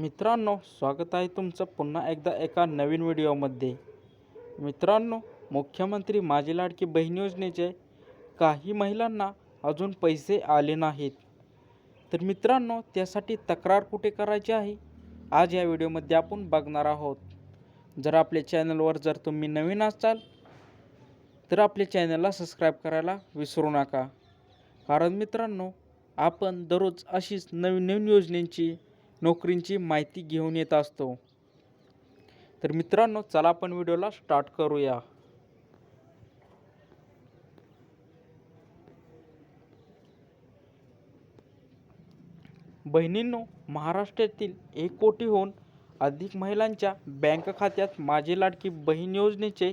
मित्रांनो स्वागत आहे तुमचं पुन्हा एकदा एका नवीन व्हिडिओमध्ये. मित्रांनो मुख्यमंत्री माझी लाडकी बहीण योजनेचे काही महिलांना अजून पैसे आले नाहीत. तर मित्रांनो त्यासाठी तक्रार कुठे करायची आहे? आज या व्हिडिओमध्ये आपण बघणार आहोत. जर आपल्या चॅनलवर जर तुम्ही नवीन असाल तर आपल्या चॅनलला सबस्क्राईब करायला विसरू नका. कारण मित्रांनो आपण दररोज अशीच नवीन नवीन योजनेची नोकरींची माहिती घेऊन येत असतो. तर मित्रांनो चला आपण व्हिडिओला स्टार्ट करूया. बहिणींनो महाराष्ट्रातील एक कोटीहून अधिक महिलांच्या बँक खात्यात माझी लाडकी बहीण योजनेचे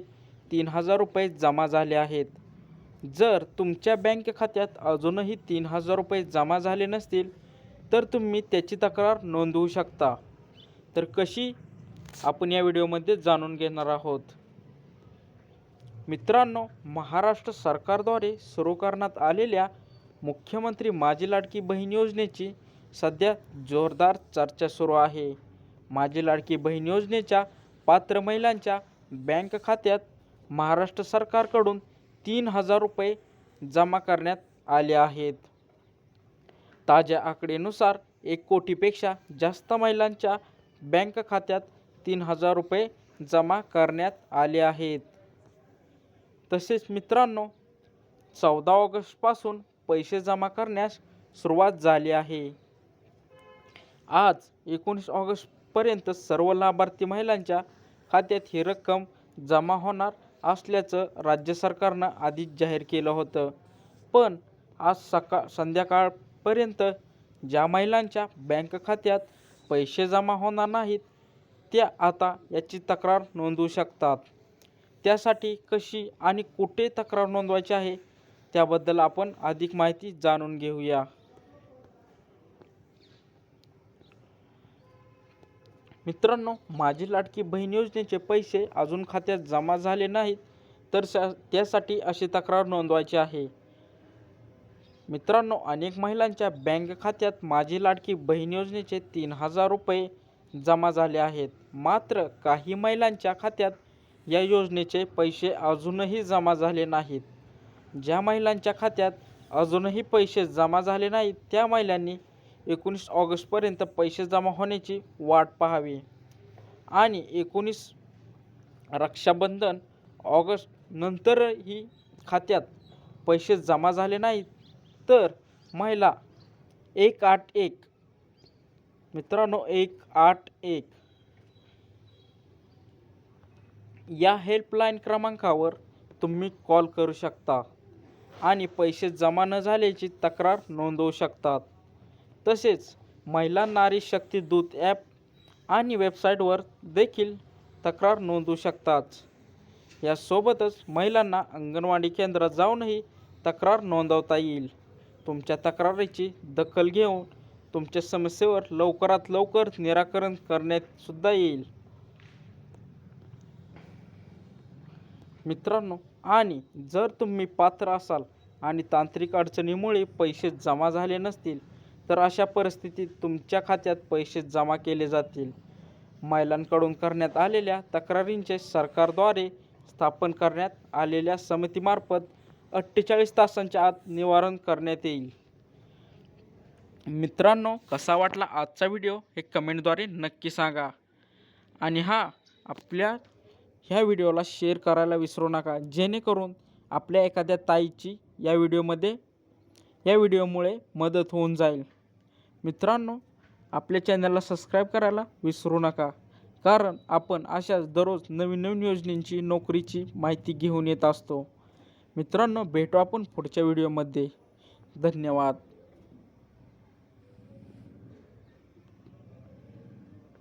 तीन हजार रुपये जमा झाले आहेत. जर तुमच्या बँक खात्यात अजूनही तीन हजार रुपये जमा झाले नसतील तर तुम्ही त्याची तक्रार नोंदवू शकता. तर कशी आपण या व्हिडिओमध्ये जाणून घेणार आहोत? मित्रांनो महाराष्ट्र सरकारद्वारे सुरू करण्यात आलेल्या मुख्यमंत्री माझी लाडकी बहीण योजनेची सध्या जोरदार चर्चा सुरू आहे. माझी लाडकी बहीण योजनेच्या पात्र महिलांच्या बँक खात्यात महाराष्ट्र सरकारकडून तीन हजार रुपये जमा करण्यात आले आहेत. ताज्या आकडेनुसार एक कोटीपेक्षा जास्त महिलांच्या बँक खात्यात तीन हजार रुपये जमा करण्यात आले आहेत. तसेच मित्रांनो चौदा ऑगस्टपासून पैसे जमा करण्यास सुरुवात झाली आहे. आज एकोणीस ऑगस्टपर्यंत सर्व लाभार्थी महिलांच्या खात्यात ही रक्कम जमा होणार असल्याचं राज्य सरकारनं आधीच जाहीर केलं होतं. पण आज सकाळ पर्यंत ज्या महिलांच्या बँक खात्यात पैसे जमा होणार नाहीत त्या आता याची तक्रार नोंदवू शकतात. त्यासाठी कशी आणि कुठे तक्रार नोंदवायची आहे त्याबद्दल आपण अधिक माहिती जाणून घेऊया. मित्रांनो माझी लाडकी बहीण योजनेचे पैसे अजून खात्यात जमा झाले नाहीत तर त्यासाठी अशी तक्रार नोंदवायची आहे. मित्रांनो अनेक महिलांच्या बँक खात्यात माझी लाडकी बहीण योजनेचे तीन हजार रुपये जमा झाले आहेत. मात्र काही महिलांच्या खात्यात या योजनेचे पैसे अजूनही जमा झाले नाहीत. ज्या महिलांच्या खात्यात अजूनही पैसे जमा झाले नाहीत त्या महिलांनी एकोणीस ऑगस्टपर्यंत पैसे जमा होण्याची वाट पाहावी. आणि एकोणीस रक्षाबंधन ऑगस्ट नंतरही खात्यात पैसे जमा झाले नाहीत तर महिला एक आठ एक. मित्रांनो एक आठ एक. या हेल्पलाईन क्रमांकावर तुम्ही कॉल करू शकता आणि पैसे जमा न झाल्याची तक्रार नोंदवू शकतात. तसेच महिला नारी शक्ती दूत ॲप आणि वेबसाईटवर देखील तक्रार नोंदवू शकतात. यासोबतच महिलांना अंगणवाडी केंद्रात जाऊनही तक्रार नोंदवता येईल. तुमच्या तक्रारीची दखल घेऊन तुमच्या समस्येवर लवकरात लवकर निराकरण करण्यात सुद्धा येईल. मित्रांनो आणि जर तुम्ही पात्र असाल आणि तांत्रिक अडचणीमुळे पैसे जमा झाले नसतील तर अशा परिस्थितीत तुमच्या खात्यात पैसे जमा केले जातील. महिलांकडून करण्यात आलेल्या तक्रारींचे सरकारद्वारे स्थापन करण्यात आलेल्या समितीमार्फत अठ्ठेचाळीस तासांच्या आत निवारण करण्यात येईल. मित्रांनो कसा वाटला आजचा व्हिडिओ हे कमेंटद्वारे नक्की सांगा. आणि हा आपल्या ह्या व्हिडिओला शेअर करायला विसरू नका. जेणेकरून आपल्या एखाद्या ताईची या व्हिडिओमध्ये या व्हिडिओमुळे मदत होऊन जाईल. मित्रांनो आपल्या चॅनलला सबस्क्राईब करायला विसरू नका. कारण आपण अशाच दररोज नवीन नवीन योजनेंची नोकरीची माहिती घेऊन येत असतो. मित्रांनो भेटू आपण पुढच्या व्हिडिओमध्ये धन्यवाद.